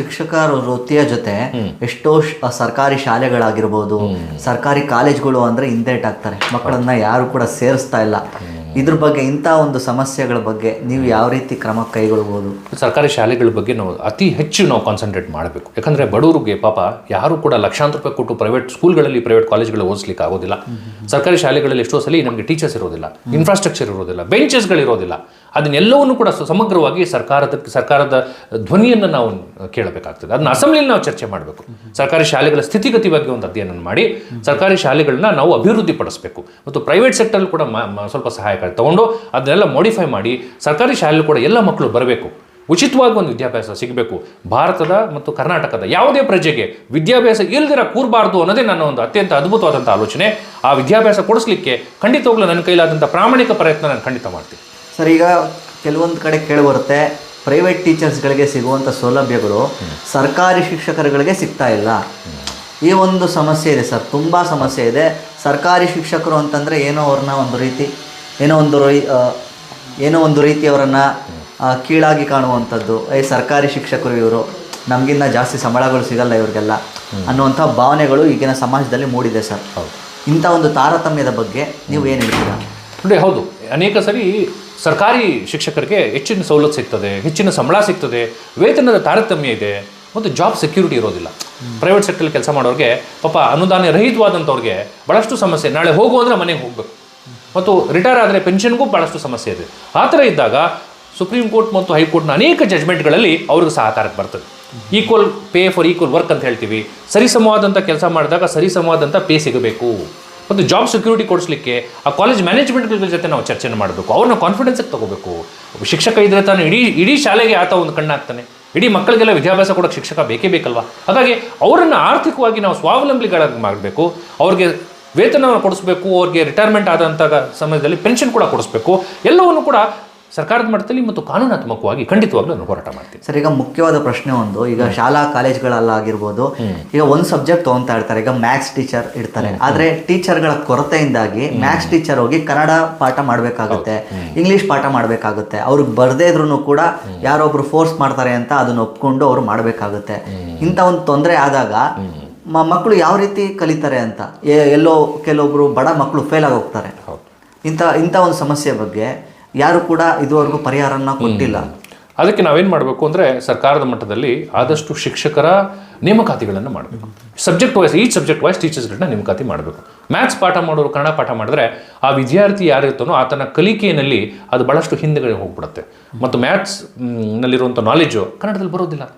ಶಿಕ್ಷಕರ ವೃತ್ತಿಯ ಜೊತೆ ಎಷ್ಟೋ ಸರ್ಕಾರಿ ಶಾಲೆಗಳಾಗಿರ್ಬೋದು ಸರ್ಕಾರಿ ಕಾಲೇಜ್ಗಳು ಅಂದ್ರೆ ಹಿಂದೇಟ್ ಆಗ್ತಾರೆ ಮಕ್ಕಳನ್ನ ಯಾರು ಕೂಡ ಸೇರಿಸ್ತಾ ಇಲ್ಲ. ಇದ್ರ ಬಗ್ಗೆ ಇಂಥ ಒಂದು ಸಮಸ್ಯೆಗಳ ಬಗ್ಗೆ ನೀವು ಯಾವ ರೀತಿ ಕ್ರಮ ಕೈಗೊಳ್ಬೋದು? ಸರ್ಕಾರಿ ಶಾಲೆಗಳ ಬಗ್ಗೆ ನಾವು ಅತಿ ಹೆಚ್ಚು ನಾವು ಕಾನ್ಸಂಟ್ರೇಟ್ ಮಾಡಬೇಕು. ಯಾಕಂದ್ರೆ ಬಡವರಿಗೆ ಪಾಪ ಯಾರು ಕೂಡ ಲಕ್ಷಾಂತರ ರೂಪಾಯಿ ಕೊಟ್ಟು ಪ್ರೈವೇಟ್ ಸ್ಕೂಲ್ಗಳಲ್ಲಿ ಪ್ರೈವೇಟ್ ಕಾಲೇಜ್ಗಳು ಓದಿಸ್ಲಿಕ್ಕೆ ಆಗೋದಿಲ್ಲ. ಸರ್ಕಾರಿ ಶಾಲೆಗಳಲ್ಲಿ ಎಷ್ಟೋ ಸಲ ನಮಗೆ ಟೀಚರ್ಸ್ ಇರೋದಿಲ್ಲ. ಇನ್ಫ್ರಾಸ್ಟ್ರಕ್ಚರ್ ಇರೋದಿಲ್ಲ. ಬೆಂಚಸ್ಗಳಿರೋದಿಲ್ಲ ಅದನ್ನೆಲ್ಲವನ್ನು ಕೂಡ ಸಮಗ್ರವಾಗಿ ಸರ್ಕಾರದ ಸರ್ಕಾರದ ಧ್ವನಿಯನ್ನು ನಾವು ಕೇಳಬೇಕಾಗ್ತದೆ. ಅದನ್ನ ಅಸೆಂಬ್ಲಿಯಲ್ಲಿ ನಾವು ಚರ್ಚೆ ಮಾಡಬೇಕು. ಸರ್ಕಾರಿ ಶಾಲೆಗಳ ಸ್ಥಿತಿಗತಿ ಬಗ್ಗೆ ಒಂದು ಅಧ್ಯಯನ ಮಾಡಿ ಸರ್ಕಾರಿ ಶಾಲೆಗಳನ್ನ ನಾವು ಅಭಿವೃದ್ಧಿ ಪಡಿಸಬೇಕು ಮತ್ತು ಪ್ರೈವೇಟ್ ಸೆಕ್ಟರ್ ಕೂಡ ಸ್ವಲ್ಪ ಸಹಾಯಕಾರಿ ತಗೊಂಡು ಅದನ್ನೆಲ್ಲ ಮಾಡಿಫೈ ಮಾಡಿ ಸರ್ಕಾರಿ ಶಾಲೆ ಕೂಡ ಎಲ್ಲ ಮಕ್ಕಳು ಬರಬೇಕು. ಉಚಿತವಾಗಿ ಒಂದು ವಿದ್ಯಾಭ್ಯಾಸ ಸಿಗಬೇಕು. ಭಾರತದ ಮತ್ತು ಕರ್ನಾಟಕದ ಯಾವುದೇ ಪ್ರಜೆಗೆ ವಿದ್ಯಾಭ್ಯಾಸ ಇಲ್ದಿರ ಕೂರಬಾರ್ದು ಅನ್ನೋದೇ ನನ್ನ ಒಂದು ಅತ್ಯಂತ ಅದ್ಭುತವಾದಂಥ ಆಲೋಚನೆ. ಆ ವಿದ್ಯಾಭ್ಯಾಸ ಕೊಡಿಸ್ಲಿಕ್ಕೆ ಖಂಡಿತವಾಗ್ಲೂ ನನ್ನ ಕೈಲಾದಂಥ ಪ್ರಾಮಾಣಿಕ ಪ್ರಯತ್ನ ನಾನು ಖಂಡಿತ ಮಾಡ್ತೀನಿ. ಸರ್ ಈಗ ಕೆಲವೊಂದು ಕಡೆ ಕೇಳಿಬರುತ್ತೆ ಪ್ರೈವೇಟ್ ಟೀಚರ್ಸ್ಗಳಿಗೆ ಸಿಗುವಂಥ ಸೌಲಭ್ಯಗಳು ಸರ್ಕಾರಿ ಶಿಕ್ಷಕರುಗಳಿಗೆ ಸಿಗ್ತಾ ಇಲ್ಲ. ಈ ಒಂದು ಸಮಸ್ಯೆ ಇದೆ ಸರ್ ತುಂಬ ಸಮಸ್ಯೆ ಇದೆ. ಸರ್ಕಾರಿ ಶಿಕ್ಷಕರು ಅಂತಂದರೆ ಏನೋ ಅವ್ರನ್ನ ಒಂದು ರೀತಿ ಏನೋ ಒಂದು ರೀ ಏನೋ ಒಂದು ರೀತಿ ಅವರನ್ನು ಕೀಳಾಗಿ ಕಾಣುವಂಥದ್ದು. ಏ ಸರ್ಕಾರಿ ಶಿಕ್ಷಕರು ಇವರು ನಮಗಿನ್ನ ಜಾಸ್ತಿ ಸಂಬಳಗಳು ಸಿಗಲ್ಲ ಇವ್ರಿಗೆಲ್ಲ ಅನ್ನುವಂಥ ಭಾವನೆಗಳು ಈಗಿನ ಸಮಾಜದಲ್ಲಿ ಮೂಡಿದೆ ಸರ್. ಇಂಥ ಒಂದು ತಾರತಮ್ಯದ ಬಗ್ಗೆ ನೀವು ಏನು ಹೇಳ್ತೀರಾ? ನೋಡಿ ಹೌದು. ಅನೇಕ ಸರಿ ಸರ್ಕಾರಿ ಶಿಕ್ಷಕರಿಗೆ ಹೆಚ್ಚಿನ ಸವಲತ್ತು ಸಿಗ್ತದೆ, ಹೆಚ್ಚಿನ ಸಂಬಳ ಸಿಗ್ತದೆ, ವೇತನದ ತಾರತಮ್ಯ ಇದೆ, ಮತ್ತು ಜಾಬ್ ಸೆಕ್ಯೂರಿಟಿ ಇರೋದಿಲ್ಲ. ಪ್ರೈವೇಟ್ ಸೆಕ್ಟರ್ ಕೆಲಸ ಮಾಡೋರಿಗೆ ಪಾಪ ಅನುದಾನ ರಹಿತವಾದಂಥವ್ರಿಗೆ ಭಾಳಷ್ಟು ಸಮಸ್ಯೆ, ನಾಳೆ ಹೋಗು ಮನೆಗೆ ಹೋಗಬೇಕು. ಮತ್ತು ರಿಟೈರ್ ಆದರೆ ಪೆನ್ಷನ್ಗೂ ಭಾಳಷ್ಟು ಸಮಸ್ಯೆ ಇದೆ. ಆ ಥರ ಇದ್ದಾಗ ಸುಪ್ರೀಂ ಕೋರ್ಟ್ ಮತ್ತು ಹೈಕೋರ್ಟ್ನ ಅನೇಕ ಜಜ್ಮೆಂಟ್ಗಳಲ್ಲಿ ಅವ್ರಿಗೆ ಸಹಕಾರಕ್ಕೆ ಬರ್ತದೆ. Equal pay for equal work ಅಂತ ಹೇಳ್ತೀವಿ. ಸರಿಸಮವಾದಂಥ ಕೆಲಸ ಮಾಡಿದಾಗ ಸರಿಸಮವಾದಂಥ ಪೇ ಸಿಗಬೇಕು. ಮತ್ತು ಜಾಬ್ ಸೆಕ್ಯೂರಿಟಿ ಕೊಡಿಸ್ಲಿಕ್ಕೆ ಆ ಕಾಲೇಜ್ ಮ್ಯಾನೇಜ್ಮೆಂಟ್ಗಳ ಜೊತೆ ನಾವು ಚರ್ಚೆನ ಮಾಡಬೇಕು. ಅವ್ರನ್ನ ಕಾನ್ಫಿಡೆನ್ಸಿಗೆ ತಗೋಬೇಕು. ಶಿಕ್ಷಕ ಇದ್ರೆ ತಾನು ಇಡೀ ಇಡೀ ಶಾಲೆಗೆ ಆತ ಒಂದು ಕಣ್ಣಾಗ್ತಾನೆ ಇಡೀ ಮಕ್ಕಳಿಗೆಲ್ಲ ವಿದ್ಯಾಭ್ಯಾಸ ಕೊಡೋಕ್ಕೆ ಶಿಕ್ಷಕ ಬೇಕೇ ಬೇಕಲ್ವಾ? ಹಾಗಾಗಿ ಅವರನ್ನು ಆರ್ಥಿಕವಾಗಿ ನಾವು ಸ್ವಾವಲಂಬಿಗಳಾಗಿ ಮಾಡಬೇಕು. ಅವ್ರಿಗೆ ವೇತನವನ್ನು ಕೊಡಿಸ್ಬೇಕು, ಅವ್ರಿಗೆ ರಿಟೈರ್ಮೆಂಟ್ ಆದಂಥ ಸಮಯದಲ್ಲಿ ಪೆನ್ಷನ್ ಕೂಡ ಕೊಡಿಸ್ಬೇಕು. ಎಲ್ಲವನ್ನು ಕೂಡ ಸರ್ಕಾರದ ಮಟ್ಟದಲ್ಲಿ ಮತ್ತು ಕಾನೂನಾತ್ಮಕವಾಗಿ ಖಂಡಿತವಾಗ್ಲೂ ನಾನು ಹೋರಾಟ ಮಾಡ್ತೀವಿ. ಸರ್ ಈಗ ಮುಖ್ಯವಾದ ಪ್ರಶ್ನೆ ಒಂದು ಈಗ ಶಾಲಾ ಕಾಲೇಜ್ಗಳಲ್ಲಾಗಿರ್ಬೋದು ಈಗ ಒಂದು ಸಬ್ಜೆಕ್ಟ್ ತಗೊಂತಾ ಇರ್ತಾರೆ ಈಗ ಮ್ಯಾಥ್ಸ್ ಟೀಚರ್ ಇರ್ತಾರೆ. ಆದ್ರೆ ಟೀಚರ್ಗಳ ಕೊರತೆಯಿಂದಾಗಿ ಮ್ಯಾಥ್ಸ್ ಟೀಚರ್ ಹೋಗಿ ಕನ್ನಡ ಪಾಠ ಮಾಡಬೇಕಾಗುತ್ತೆ ಇಂಗ್ಲಿಷ್ ಪಾಠ ಮಾಡಬೇಕಾಗುತ್ತೆ. ಅವ್ರಿಗೆ ಬರದೇ ಇದ್ರು ಕೂಡ ಯಾರೊಬ್ರು ಫೋರ್ಸ್ ಮಾಡ್ತಾರೆ ಅಂತ ಅದನ್ನ ಒಪ್ಕೊಂಡು ಅವ್ರು ಮಾಡಬೇಕಾಗುತ್ತೆ. ಇಂಥ ಒಂದು ತೊಂದರೆ ಆದಾಗ ಮಕ್ಕಳು ಯಾವ ರೀತಿ ಕಲಿತಾರೆ ಅಂತ? ಎಲ್ಲೋ ಕೆಲವೊಬ್ರು ಬಡ ಮಕ್ಕಳು ಫೇಲ್ ಆಗೋಗ್ತಾರೆ. ಹೋಗ್ತಾರೆ ಇಂಥ ಇಂಥ ಒಂದು ಸಮಸ್ಯೆ ಬಗ್ಗೆ ಯಾರು ಕೂಡ ಇದುವರೆಗೂ ಪರಿಹಾರನ ಕೊಟ್ಟಿಲ್ಲ. ಅದಕ್ಕೆ ನಾವೇನು ಮಾಡಬೇಕು ಅಂದರೆ ಸರ್ಕಾರದ ಮಟ್ಟದಲ್ಲಿ ಆದಷ್ಟು ಶಿಕ್ಷಕರ ನೇಮಕಾತಿಗಳನ್ನು ಮಾಡಬೇಕು. ಸಬ್ಜೆಕ್ಟ್ ವೈಸ್ ಈ ಸಬ್ಜೆಕ್ಟ್ ವೈಸ್ ಟೀಚರ್ಸ್ಗಳನ್ನ ನೇಮಕಾತಿ ಮಾಡಬೇಕು. ಮ್ಯಾಥ್ಸ್ ಪಾಠ ಮಾಡೋರು ಕನ್ನಡ ಪಾಠ ಮಾಡಿದ್ರೆ ಆ ವಿದ್ಯಾರ್ಥಿ ಯಾರಿರ್ತಾನೋ ಆತನ ಕಲಿಕೆಯಲ್ಲಿ ಅದು ಭಾಳಷ್ಟು ಹಿಂದೆಗಡೆ ಹೋಗ್ಬಿಡುತ್ತೆ. ಮತ್ತು ಮ್ಯಾಥ್ಸ್ ನಲ್ಲಿರುವಂಥ ನಾಲೆಜು ಕನ್ನಡದಲ್ಲಿ ಬರೋದಿಲ್ಲ.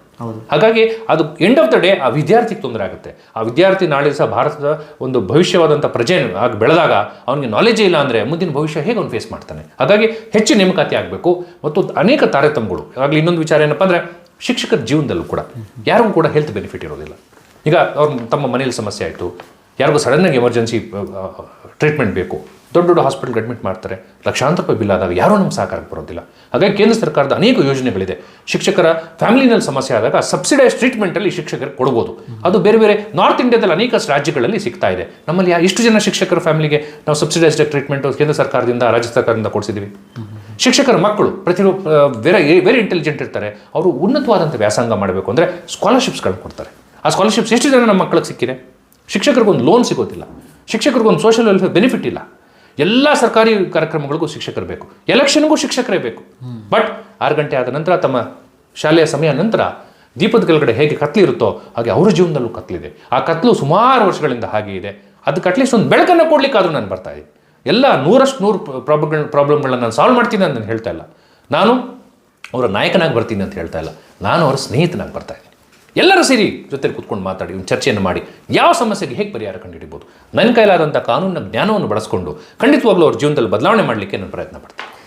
ಹಾಗಾಗಿ ಅದು ಎಂಡ್ ಆಫ್ ದ ಡೇ ಆ ವಿದ್ಯಾರ್ಥಿಗೆ ತೊಂದರೆ ಆಗುತ್ತೆ. ಆ ವಿದ್ಯಾರ್ಥಿ ನಾಳೆ ಸಹ ಭಾರತದ ಒಂದು ಭವಿಷ್ಯವಾದಂಥ ಪ್ರಜೆ ಆಗಿ ಬೆಳೆದಾಗ ಅವನಿಗೆ ನಾಲೆಜೇ ಇಲ್ಲ ಅಂದರೆ ಮುಂದಿನ ಭವಿಷ್ಯ ಹೇಗೆ ಅವ್ನು ಫೇಸ್ ಮಾಡ್ತಾನೆ. ಹಾಗಾಗಿ ಹೆಚ್ಚು ನೇಮಕಾತಿ ಆಗಬೇಕು. ಮತ್ತು ಅನೇಕ ತಾರತಮ್ಯಗಳು. ಆಗಲಿ ಇನ್ನೊಂದು ವಿಚಾರ ಏನಪ್ಪ ಅಂದರೆ ಶಿಕ್ಷಕರ ಜೀವನದಲ್ಲೂ ಕೂಡ ಯಾರಿಗೂ ಕೂಡ ಹೆಲ್ತ್ ಬೆನಿಫಿಟ್ ಇರೋದಿಲ್ಲ. ಈಗ ಅವ್ರ ತಮ್ಮ ಮನೇಲಿ ಸಮಸ್ಯೆ ಆಯಿತು. ಯಾರಿಗೂ ಸಡನ್ನಾಗಿ ಎಮರ್ಜೆನ್ಸಿ ಟ್ರೀಟ್ಮೆಂಟ್ ಬೇಕು. ದೊಡ್ಡ ದೊಡ್ಡ ಹಾಸ್ಪಿಟಲ್ಗೆ ಅಡ್ಮಿಟ್ ಮಾಡ್ತಾರೆ. ಲಕ್ಷಾಂತರ ರೂಪಾಯಿ ಬಿಲ್ ಆದಾಗ ಯಾರೂ ನಮ್ಮ ಸಹಕಾರಕ್ಕೆ ಬರೋದಿಲ್ಲ. ಹಾಗಾಗಿ ಕೇಂದ್ರ ಸರ್ಕಾರದ ಅನೇಕ ಯೋಜನೆಗಳಿದೆ. ಶಿಕ್ಷಕರ ಫ್ಯಾಮಿಲಿನಲ್ಲಿ ಸಮಸ್ಯೆ ಆದಾಗ ಸಬ್ಸಿಡೈಸ್ ಟ್ರೀಟ್ಮೆಂಟಲ್ಲಿ ಶಿಕ್ಷಕರಿಗೆ ಕೊಡ್ಬೋದು. ಅದು ಬೇರೆ ಬೇರೆ ನಾರ್ತ್ ಇಂಡಿಯಾದಲ್ಲಿ ಅನೇಕ ರಾಜ್ಯಗಳಲ್ಲಿ ಸಿಗ್ತಾ ಇದೆ. ನಮ್ಮಲ್ಲಿ ಇಷ್ಟು ಜನ ಶಿಕ್ಷಕರ ಫ್ಯಾಮಿಲಿಗೆ ನಾವು ಸಬ್ಸಿಡೈಸ್ಡ್ ಟ್ರೀಟ್ಮೆಂಟ್ ಕೇಂದ್ರ ಸರ್ಕಾರದಿಂದ, ರಾಜ್ಯ ಸರ್ಕಾರದಿಂದ ಕೊಡಿಸಿದ್ದೀವಿ ಶಿಕ್ಷಕರ ಮಕ್ಕಳು ಪ್ರತಿಯೊಬ್ಬ ವೆರಿ ವೆರಿ ಇಂಟೆಲಿಜೆಂಟ್ ಇರ್ತಾರೆ. ಅವರು ಉನ್ನತವಾದಂಥ ವ್ಯಾಸಂಗ ಮಾಡಬೇಕು ಅಂದರೆ ಸ್ಕಾಲರ್ಶಿಪ್ಸ್ಗಳನ್ನ ಕೊಡ್ತಾರೆ. ಆ ಸ್ಕಾಲರ್ಶಿಪ್ಸ್ ಎಷ್ಟು ಜನ ನಮ್ಮ ಮಕ್ಕಳಿಗೆ ಸಿಕ್ಕಿದೆ? ಶಿಕ್ಷಕರಿಗೊಂದು ಲೋನ್ ಸಿಗೋದಿಲ್ಲ. ಶಿಕ್ಷಕರಿಗೊಂದು ಸೋಷಿಯಲ್ ವೆಲ್ಫೇರ್ ಬೆನಿಫಿಟ್ ಇಲ್ಲ. ಎಲ್ಲ ಸರ್ಕಾರಿ ಕಾರ್ಯಕ್ರಮಗಳಿಗೂ ಶಿಕ್ಷಕರು ಬೇಕು. ಎಲೆಕ್ಷನ್ಗೂ ಶಿಕ್ಷಕರೇ ಬೇಕು. ಬಟ್ ಆರು ಗಂಟೆ ಆದ ನಂತರ ತಮ್ಮ ಶಾಲೆಯ ಸಮಯ ನಂತರ ದೀಪದ ಕೆಳಗಡೆ ಹೇಗೆ ಕತ್ಲಿರುತ್ತೋ ಹಾಗೆ ಅವರ ಜೀವನದಲ್ಲೂ ಕತ್ಲಿದೆ ಆ ಕತ್ಲು ಸುಮಾರು ವರ್ಷಗಳಿಂದ ಹಾಗೆ ಇದೆ. ಅದಕ್ಕೆ ಅಟ್ಲೀಸ್ಟ್ ಒಂದು ಬೆಳಕನ್ನು ಕೊಡ್ಲಿಕ್ಕಾದರೂ ನಾನು ಬರ್ತಾ ಇದೆ ಎಲ್ಲ ನೂರಷ್ಟು ನೂರು ಪ್ರಾಬ್ಲಮ್ ಪ್ರಾಬ್ಲಮ್ಗಳನ್ನ ನಾನು ಸಾಲ್ವ್ ಮಾಡ್ತೀನಿ ಅಂತ ನಾನು ಹೇಳ್ತಾ ಇಲ್ಲ. ನಾನು ಅವರ ನಾಯಕನಾಗಿ ಬರ್ತೀನಿ ಅಂತ ಹೇಳ್ತಾ ಇಲ್ಲ. ನಾನು ಅವರ ಸ್ನೇಹಿತನಾಗಿ ಬರ್ತಾ ಇದ್ದೀನಿ. ಎಲ್ಲರೂ ಸೇರಿ ಜೊತೆಲಿ ಕೂತ್ಕೊಂಡು ಮಾತಾಡಿ, ಒಂದು ಚರ್ಚೆಯನ್ನು ಮಾಡಿ, ಯಾವ ಸಮಸ್ಯೆಗೆ ಹೇಗೆ ಪರಿಹಾರ ಕಂಡುಹಿಡಿಬೋದು. ನನ್ನ ಕೈಲಾದಂಥ ಕಾನೂನಿನ ಜ್ಞಾನವನ್ನು ಬಳಸ್ಕೊಂಡು ಖಂಡಿತವಾಗ್ಲೂ ಅವ್ರ ಜೀವನದಲ್ಲಿ ಬದಲಾವಣೆ ಮಾಡಲಿಕ್ಕೆ ನಾನು ಪ್ರಯತ್ನ ಪಡ್ತೀನಿ.